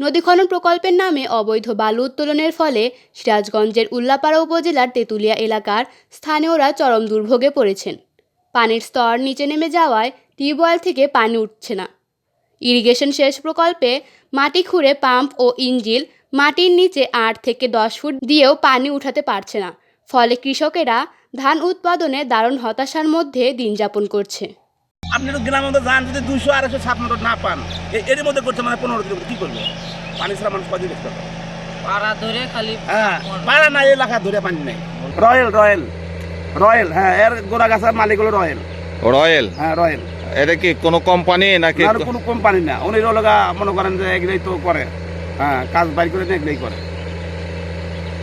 নদী খনন প্রকল্পের নামে অবৈধ বালু উত্তোলনের ফলে সিরাজগঞ্জের উল্লাপাড়া উপজেলার তেঁতুলিয়া এলাকার স্থানীয়রা চরম দুর্ভোগে পড়েছেন। পানির স্তর নিচে নেমে যাওয়ায় টিউবওয়েল থেকে পানি উঠছে না। ইরিগেশন সেচ প্রকল্পে মাটি খুঁড়ে পাম্প ও ইঞ্জিল মাটির নিচে আট থেকে দশ ফুট দিয়েও পানি উঠাতে পারছে না। ফলে কৃষকেরা ধান উৎপাদনে দারুণ হতাশার মধ্যে দিন যাপন করছে। আপনি গ্রামের যান যদি দুশো আড়াইশো সাত না পান এর মধ্যে করছে মানে পনেরো কিলোমিটার কী করবে? পানি ছাড়া মানুষ কদিন দেখতে পাবে পাড়া ধরে খালি হ্যাঁ পাড়া নাই এলাকা ধরে পানি নেই। রয়েল রয়েল রয়েল হ্যাঁ এর গোড়া গাছের মালিক হলো রয়েল রয়্যাল হ্যাঁ রয়েল এটা কি কোনো কোম্পানি নাকি আর কোনো কোম্পানি না উনি লগা মনে করেন যে এগুলোই তো করে হ্যাঁ কাজ বাইর করে এগুলোই করে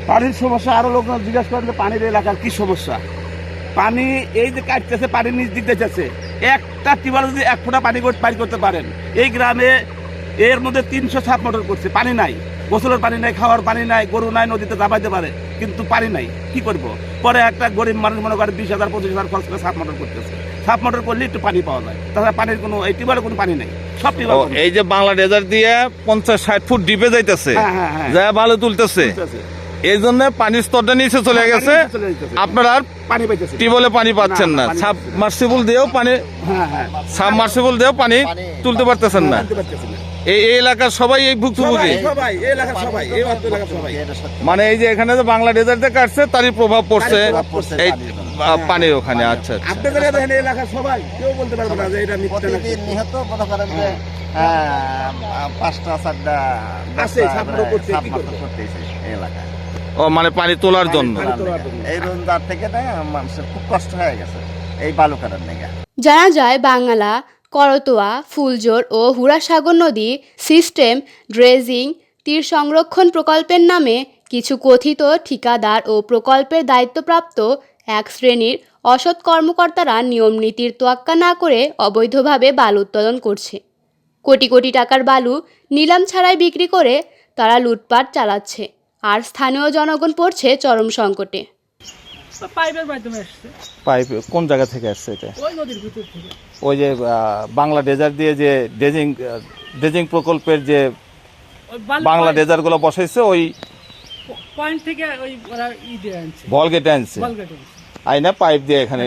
পানির সমস্যা আরও লোক জিজ্ঞাসা করেন যে পানির এলাকার কি সমস্যা? পানি এই যে কাটতেছে পানি নিচ দিতে যাচ্ছে একটা টিউবওয়েল যদি এক ফোঁটা পানি পানি করতে পারেন এই গ্রামে এর মধ্যে তিনশো সাত মোটর করছে। পানি নাই। গোসলের পানি নাই খাওয়ার পানি নাই গরু নাই নদীতে দাবাইতে পারে কিন্তু পানি নাই। কি করব? পরে একটা গরিব মানুষ মনে করে বিশ হাজার পঁচিশ হাজার খরচ করে সাত মোটর করতেছে। সাত মোটর করলে একটু পানি পাওয়া যায়। তাছাড়া পানির কোনো এই টিউবওয়েলে কোনো পানি নেই। সব টিউবওয়েল এই যে বাংলা ডেজার দিয়ে পঞ্চাশ ষাট ফুট ডিপে যাইতেছে হ্যাঁ, হ্যাঁ, হ্যাঁ। যা ভালো তুলতেছে। এই জন্য পানির স্তরটা নিচে চলে গেছে। আপনারা আর পানি পাইতেছে টিউবওয়েলে পানি পাচ্ছেন না, সাবমার্সিবল দিয়েও পানি হ্যাঁ হ্যাঁ। সাবমার্সিবল দিয়েও পানি তুলতে পারতেছেন না। এই এলাকার সবাই এই ভুক্তভোগী। মানে এই যে এখানে যে বাংলা ডেজার দিয়ে কাটছে তারই প্রভাব পড়ছে এই পানির ওখানে আচ্ছা আপনাদের এখানে এলাকার সবাই কেউ বলতে পারবে না যে এটা প্রতিদিন নিহত করেন যে পাঁচটা চারটা আছে, সাবমার্সিবল করতে, কি করবে? সাবমার্সিবল করতেছে এই এলাকায়। ও মানে পানি তোলার জন্য। এই রোজগার থেকে না মানুষের খুব কষ্ট হয়ে গেছে এই বালু কাটার জানা যায় বাংলা করতোয়া ফুলজোর ও হুড়াসাগর নদী সিস্টেম ড্রেজিং, তীর সংরক্ষণ প্রকল্পের নামে কিছু কথিত ঠিকাদার ও প্রকল্পের দায়িত্বপ্রাপ্ত এক শ্রেণির অসৎ কর্মকর্তারা নিয়ম নীতির তোয়াক্কা না করে অবৈধভাবে বালু উত্তোলন করছে। কোটি কোটি টাকার বালু নিলাম ছাড়াই বিক্রি করে তারা লুটপাট চালাচ্ছে। আর স্থানীয় জনগণ পড়ছে চরম সংকটে। পাইপের মাধ্যমে আসছে। পাইপ কোন জায়গা থেকে আসছে এটা? ওই নদীর ভিতর থেকে। ওই যে বাংলা ডেজার দিয়ে যে ডেজিং ডেজিং প্রকল্পের যে বাংলা ডেজারগুলো বসাইছে ওই পয়েন্ট থেকে ওই ওরা ই দিয়ে আনছে। ভলগেটে আনছে? বলগেটে আনছে। পাইপ দিয়ে এখানে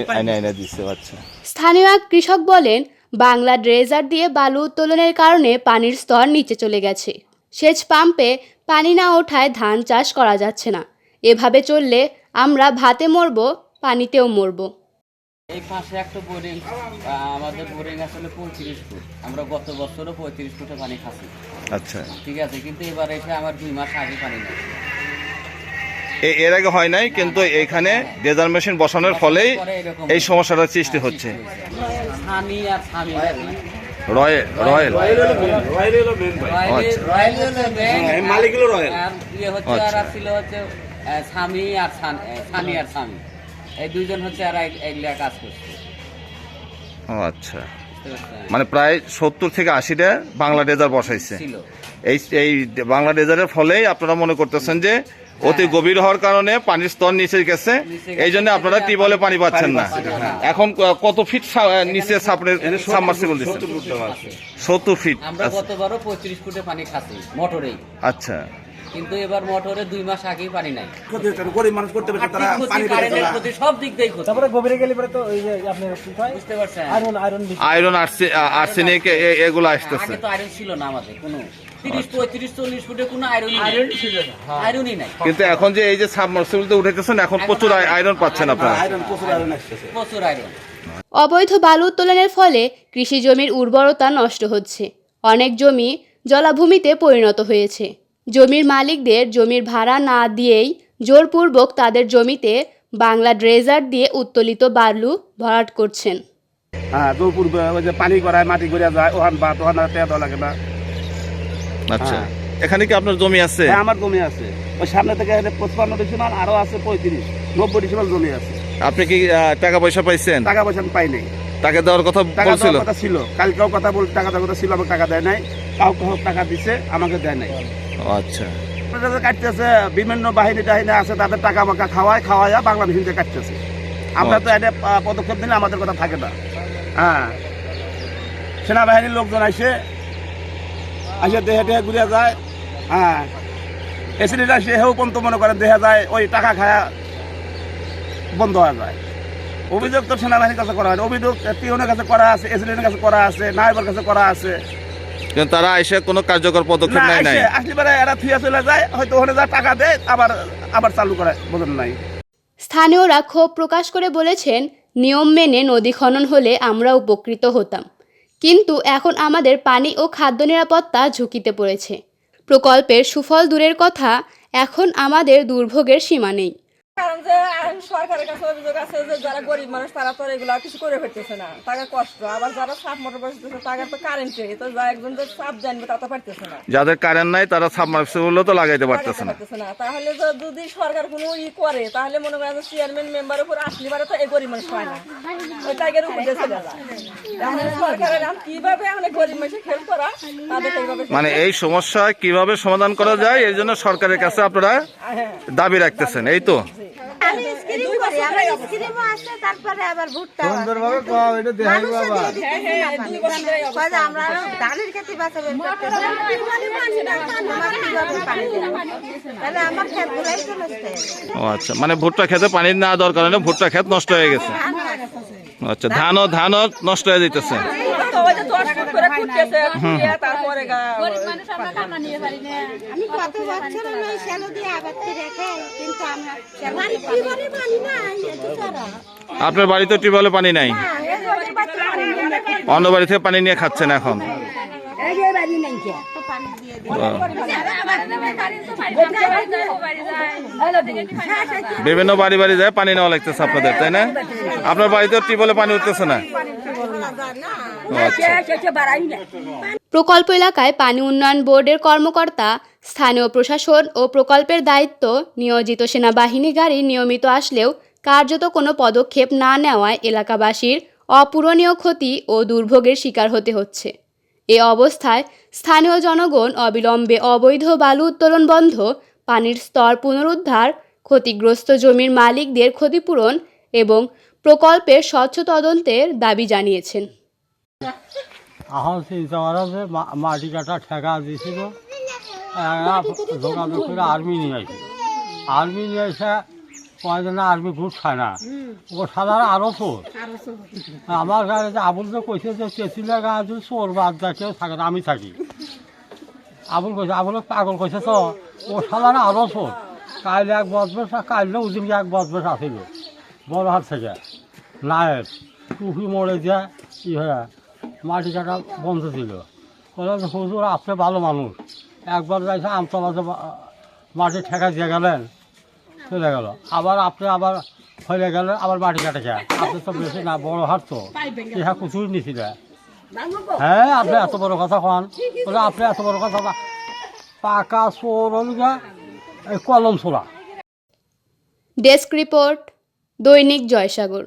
দিচ্ছে আচ্ছা। স্থানীয় এক কৃষক বলেন বাংলা ড্রেজার দিয়ে বালু উত্তোলনের কারণে পানির স্তর নিচে চলে গেছে। সেচ পাম্পে পানি না ওঠায় ধান চাষ করা যাচ্ছে না। এভাবে চললে আমরা ভাতে মরব পানিতেও মরব। এই পাশে একটা বোরিং আমাদের বোরিং আসলে পঁয়ত্রিশ ফুট। আমরা গত বছরও পঁয়ত্রিশ ফুটে পানি খাচ্ছি। আচ্ছা। ঠিক আছে কিন্তু এবার এসে আমার দুই মাস আগে পানি নেই। এ- এর আগে হয় নাই কিন্তু এখানে ডেজার মেশিন বসানোর ফলেই এই সমস্যাটা সৃষ্টি হচ্ছে। স্বামী রয়েল রয়েল। রয়েল হলো রয়েল হ্যাঁ, স্বামী আর স্বামী আর স্বামী। এই দুইজন হচ্ছে আর এগুলা কাজ করছে। ও আচ্ছা। মানে প্রায় সত্তর থেকে আশিটা বাংলা ডেজার বসাইছে। এই এই বাংলা ডেজারের ফলেই আপনারা মনে করতেছেন যে অতি গভীর হওয়ার কারণে পানির স্তর নিচে গেছে। এই জন্য আপনারা টিউবওয়েলে পানি পাচ্ছেন না। এখন কত ফিট নিচে সাবমার্সিবল দিচ্ছেন। সত্তর ফিট। আমরা গতবারও পঁয়ত্রিশ ফুটে পানি খাচ্ছি মোটরেই। আচ্ছা। কিন্তু এবার মোটরে দুই মাস আগেই পানি নাই। গরিব মানুষ করতে পারছে তারা পানি সব দিক দিয়ে ক্ষতি। তারপরে গভীরে গেলে পরে তো ওই যে আপনার বুঝতে পারছেন? আয়রন আয়রন আয়রন আর্সেনিক এগুলো আসতেছে। আগে তো আয়রন ছিল না আমাদের কোনো কিন্তু এখন যে এই যে এখন প্রচুর আয়- আয়রন পাচ্ছেন আপনারা। প্রচুর আয়রন। অবৈধ বালু উত্তোলনের ফলে কৃষি জমির উর্বরতা নষ্ট হচ্ছে। অনেক জমি জলাভূমিতে পরিণত হয়েছে। জমির মালিকদের জমির ভাড়া না দিয়েই জোরপূর্বক তাদের জমিতে বাংলা ড্রেজার দিয়ে উত্তোলিত বালু ভরাট করছেন। হ্যাঁ দৌপুর ওই যে পানি করায় মাটি করে যায় ওখান বা আর তেয়া লাগে না। আচ্ছা। হ্যাঁ। এখানে কি আপনার জমি আছে? হ্যাঁ আমার জমি আছে। ওই সামনে থেকে এখানে পঁচপান্ন ডিসিমাল আরও আছে পঁয়ত্রিশ নব্বই ডিসিমাল জমি আছে। আপনি কি আহ, টাকা পয়সা পাইছেন? টাকা পয়সা আমি পাই নাই। টাকা দেওয়ার কথা টাকা বলছিল? কথা ছিল। কালকেও কথা বল টাকা দেওয়ার কথা ছিল আমাকে টাকা দেয় নাই। কাউকে হোক টাকা দিছে আমাকে দেয় নাই। আচ্ছা। কাটতেছে বিভিন্ন বাহিনী টাহিনী আছে তাদের টাকা মাকা খাওয়ায় খাওয়াইয়া বাংলা মেশিনতে কাটতেছে। আমরা তো এটা পদক্ষেপ নিলে আমাদের কথা থাকে না। হ্যাঁ। সেনাবাহিনীর লোকজন আসে আসে দেহে দেহে ঘুরে যায়। হ্যাঁ। এসিডিটা সেও পর্যন্ত মনে করেন দেখা যায় ওই টাকা খায়া বন্ধ হয়ে যায়। অভিযোগ তো সেনাবাহিনীর কাছে করা হয়। অভিযোগ টিউনের কাছে করা আছে এসিডেন্টের কাছে করা আছে নাইবার কাছে করা আছে। কিন্তু তারা এসে কোনো কার্যকর পদক্ষেপ নেয় নাই। আসলে পরে এরা থুয়া চলে যায় হয়তো ওখানে যা টাকা দেয় আবার আবার চালু করে বোঝেন নাই। স্থানীয়রা ক্ষোভ প্রকাশ করে বলেছেন নিয়ম মেনে নদী খনন হলে আমরা উপকৃত হতাম। কিন্তু এখন আমাদের পানি ও খাদ্য নিরাপত্তা ঝুঁকিতে পড়েছে। প্রকল্পের সুফল দূরের কথা এখন আমাদের দুর্ভোগের সীমা নেই। কারণ যে সরকারের কাছে অভিযোগ আছে যে যারা গরিব মানুষ তারা তো এগুলা কিছু করে ফেলতেছে না। তাদের কষ্ট। আবার যারা সাপ মোটর বসতেছে তাদের তো কারেন্টে তো যা একজন যে সাপ জানবে তা তো পারতেছে না। যাদের কারেন্ট নাই তারা সাপ সাবমার্সিবলও তো লাগাইতে পারতেছে না। তাহলে যদি সরকার কোনো ই করে তাহলে মনে করেন চেয়ারম্যান মেম্বার উপর আসলে পারে তো এই গরিব মানুষ পায় না। ওই টাইগের উপর সরকারের কীভাবে গরিব মানুষের হেল্প করা? মানে এই সমস্যা কীভাবে সমাধান করা যায়? এই জন্য সরকারের কাছে আপনারা হ্যাঁ। দাবি রাখতেছেন এই তো? আমি স্ক্রিম করি আমার স্ক্রিমও আছে তারপরে আবার ভুট্টা সুন্দরভাবে আমরা ধানের খেতে বাঁচাবে তাহলে আমার খেত গুলাই তো নষ্ট ও আচ্ছা মানে ভুট্টা খেতে পানি না দরকার কারণে ভুট্টা ক্ষেত নষ্ট হয়ে গেছে। আচ্ছা ধানও ধানও নষ্ট হয়ে যেতেছে তো ওই যে দশ ফুট করে খুঁটতেছে খুঁটিয়ে তারপরে গা- আমি কত বছর হলো শ্যালো দিয়ে আবার রেখে কিন্তু আমরা পানি নাই আপনার বাড়িতে টিউবওয়েলে পানি নাই। অন্য বাড়ি থেকে পানি নিয়ে খাচ্ছেন এখন? তো পানি দিয়ে দিই। ও। বিভিন্ন বাড়ি বাড়ি যায় পানি নেওয়া লাগতেছে আপনাদের তাই না? আপনার বাড়িতে টিউবওয়েলে পানি উঠতেছে না? প্রকল্প এলাকায় পানি উন্নয়ন বোর্ডের কর্মকর্তা স্থানীয় প্রশাসন ও প্রকল্পের দায়িত্ব নিয়োজিত সেনাবাহিনী গাড়ি নিয়মিত আসলেও কার্যত কোনো পদক্ষেপ না নেওয়ায় এলাকাবাসীর অপূরণীয় ক্ষতি ও দুর্ভোগের শিকার হতে হচ্ছে। এ অবস্থায় স্থানীয় জনগণ অবিলম্বে অবৈধ বালু উত্তোলন বন্ধ পানির স্তর পুনরুদ্ধার ক্ষতিগ্রস্ত জমির মালিকদের ক্ষতিপূরণ এবং প্রকল্পের স্বচ্ছ তদন্তের দাবি জানিয়েছেন। এখন চিন্তা করা যে মাটি কাটা ঠেকা এরা যোগাযোগ করে আর্মি নিয়ে আসে। আর্মি নিয়ে এসে কয়েকদিন আর্মি ঘুষ খায় না। ও সাধারণ আরও চোর আমার গায়ে যে আবুল যে কইছে যে তেঁতুলিয়া গায়ে যদি চোর বাদ যায় কেউ থাকে আমি থাকি। আবুল কইছে, আবুল পাগল কইছে তো, ও সাধারণ আরও চোর কাইলে এক বদবেশ কাইলে ওদিনকে এক বদবেশ আসিল। বড় হাত থেকে। নায়ের টুপি মরে যায় ই হয়ে। মাটি কাটা বন্ধ ছিল। হুজুর, আপনি ভালো মানুষ। একবার যাইছে, আমতলাতে মাটি ঠেকা দিয়ে গেলেন, চলে গেল। আবার আপনি আবার হয়ে গেলেন, আবার মাটি কাটে যায়। আপনি তো বেশি না, বড় হাট তো। ইহা কুচুরি নিছিলে হ্যাঁ আপনি এত বড় কথা কন। বলে, আপনি এত বড় কথা পাকা চোর এই কলম ছোড়া। ডেস্ক রিপোর্ট, দৈনিক জয়সাগর।